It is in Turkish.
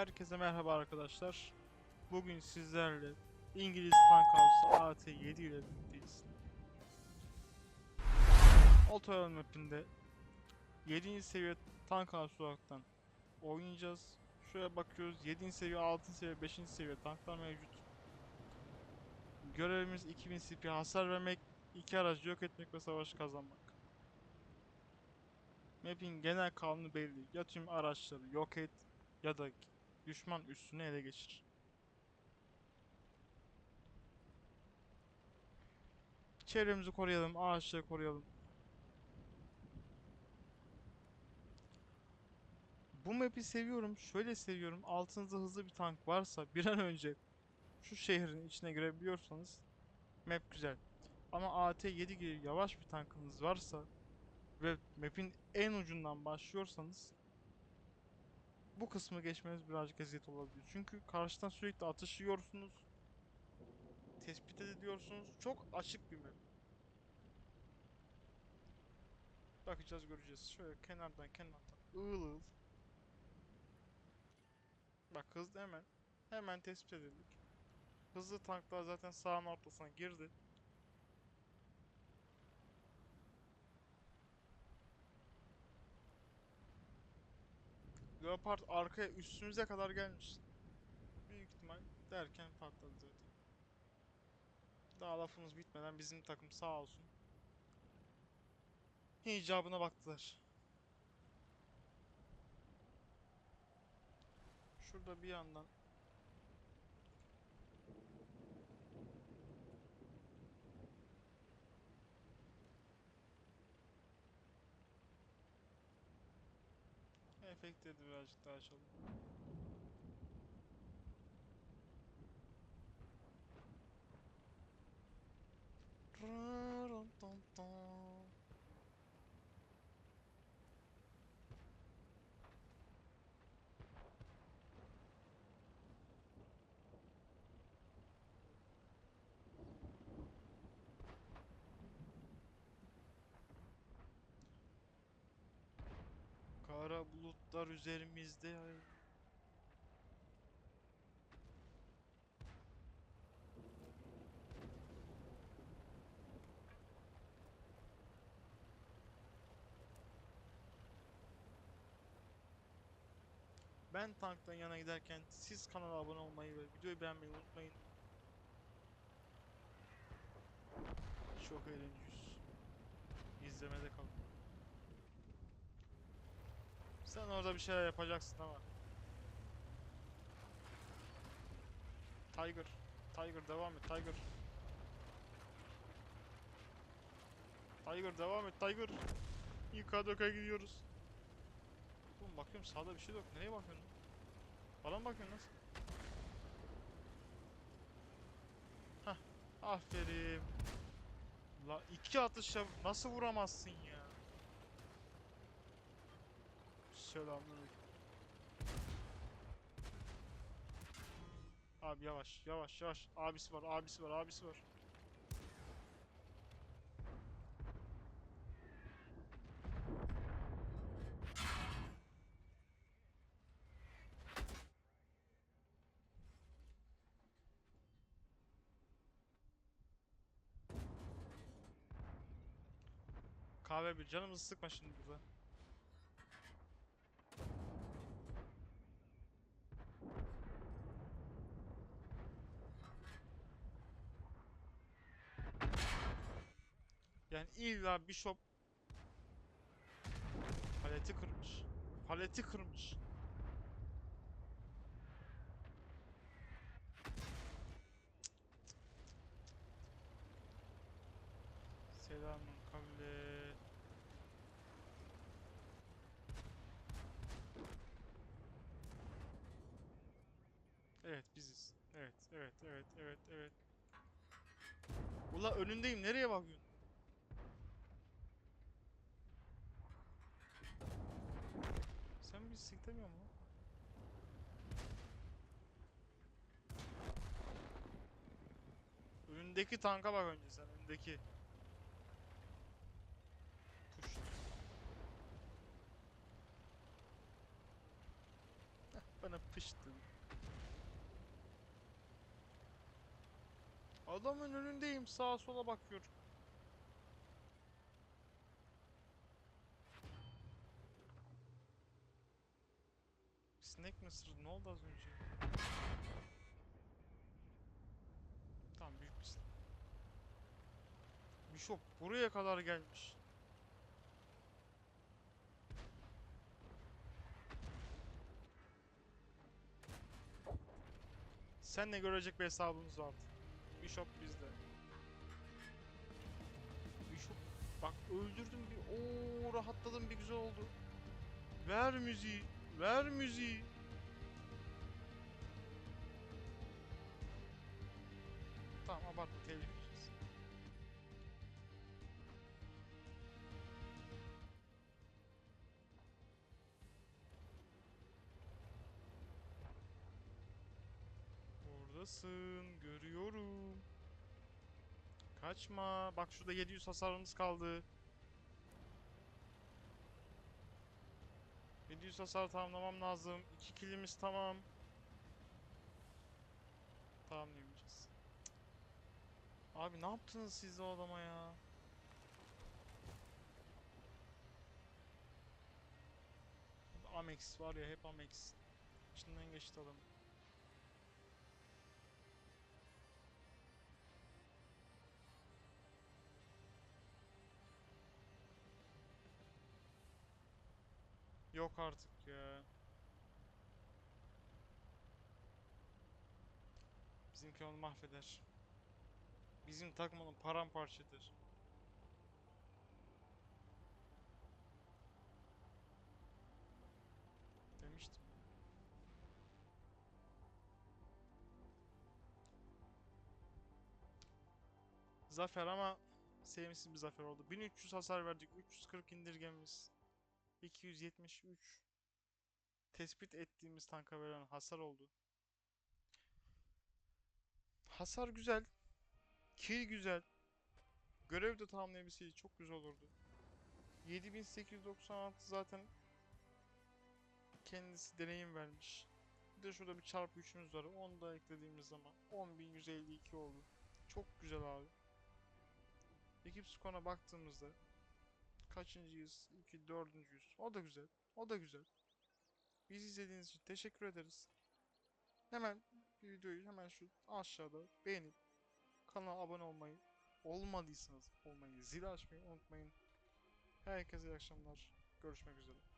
Herkese merhaba arkadaşlar. Bugün sizlerle İngiliz Tank House'u AT7 ile birlikteyiz. Autoyol mapinde 7. seviye Tank House olaraktan oynayacağız. Şuraya bakıyoruz. 7. seviye, 6. seviye, 5. seviye tanklar mevcut. Görevimiz 2000 CP hasar vermek, iki aracı yok etmek ve savaş kazanmak. Map'in genel kanunu belli. Ya tüm araçları yok et ya da düşman üstüne ele geçir. Çevremizi koruyalım, ağaçları koruyalım. Bu map'i seviyorum. Şöyle seviyorum. Altınızda hızlı bir tank varsa bir an önce şu şehrin içine girebiliyorsanız map güzel. Ama AT7 gibi yavaş bir tankınız varsa ve map'in en ucundan başlıyorsanız bu kısmı geçmeniz birazcık eziyet olabilir. Çünkü karşıdan sürekli atış yiyorsunuz. Tespit ediyorsunuz. Çok açık bir map. Bakacağız göreceğiz. Şöyle kenardan kenardan ığıl ığıl. Bak hızlı hemen hemen tespit edildik. Hızlı tanklar zaten sağın ortasına girdi. Leopard arkaya üstümüze kadar gelmiş. Büyük ihtimal derken patladı zaten. Daha lafımız bitmeden bizim takım sağ olsun. İcabına baktılar. Şurada bir yandan efektleri de birazcık daha açalım. Kara bulutlar üzerimizde. Ben tanktan yana giderken siz kanala abone olmayı ve videoyu beğenmeyi unutmayın. Çok eğlenceliyiz. İzlemede kalın. Sen orada bir şeyler yapacaksın ama. Tiger. Tiger devam et Tiger. Tiger devam et Tiger. Yıkadoka gidiyoruz. Oğlum bakıyorum sağda bir şey yok. Nereye bakıyorsun? Bana mı bakıyorsun nasıl? Hah. Aferin. La iki atışla nasıl vuramazsın ya? Selamünaleyküm. Abi yavaş, yavaş, yavaş. Abisi var, abisi var, abisi var. Kahve bir canımızı sıkma şimdi burada. Yani illa Bishop paleti kırmış. Paleti kırmış. Selamun kavle. Evet biziz. Evet, evet, evet, evet, evet. Ula önündeyim. Nereye bakıyorsun? Siklemiyor mu? Önündeki tanka bak önce sen. Önündeki. Bana pıştın. Adamın önündeyim sağa sola bakıyorum. Sinek mi ısırdı? Ne oldu az önce? Tamam büyük bir sinek. Bishop buraya kadar gelmiş. Sen ne görecek bir hesabımız vardı. Bishop bizde. Bishop bak öldürdüm bir o rahatladım bir güzel oldu. Ver müziği, ver müziği. Tamam abartma telif yiyeceğiz. Buradasın, görüyorum. Kaçma. Bak şurada 700 hasarımız kaldı. 700 hasar tamamlamam lazım. 2 kilimiz tamam. Tamamlayamayacağız. Abi ne yaptınız siz o adama ya? Amex var ya hep Amex. İçinden geçti adam. Yok artık ya. Bizimki onu mahveder. Bizim takım onu paramparça eder. Demiştim. Zafer ama sevimsiz bir zafer oldu. 1300 hasar verdik. 340 indirgememiz. 273 tespit ettiğimiz tanka verilen hasar oldu. Hasar güzel. Kill güzel. Görev de tamamlayabilseydi çok güzel olurdu. 7896 zaten kendisi deneyim vermiş. Bir de şurada bir çarpı 3'ümüz var. Onu da eklediğimiz zaman 10152 oldu. Çok güzel abi. Ekip skoruna baktığımızda kaçıncıyız? 2 dördüncüyüz. O da güzel. O da güzel. Bizi izlediğiniz için teşekkür ederiz. Hemen videoyu hemen şu aşağıda beğenip kanala abone olmayı olmadıysanız olmayı zil açmayı unutmayın. Herkese iyi akşamlar. Görüşmek üzere.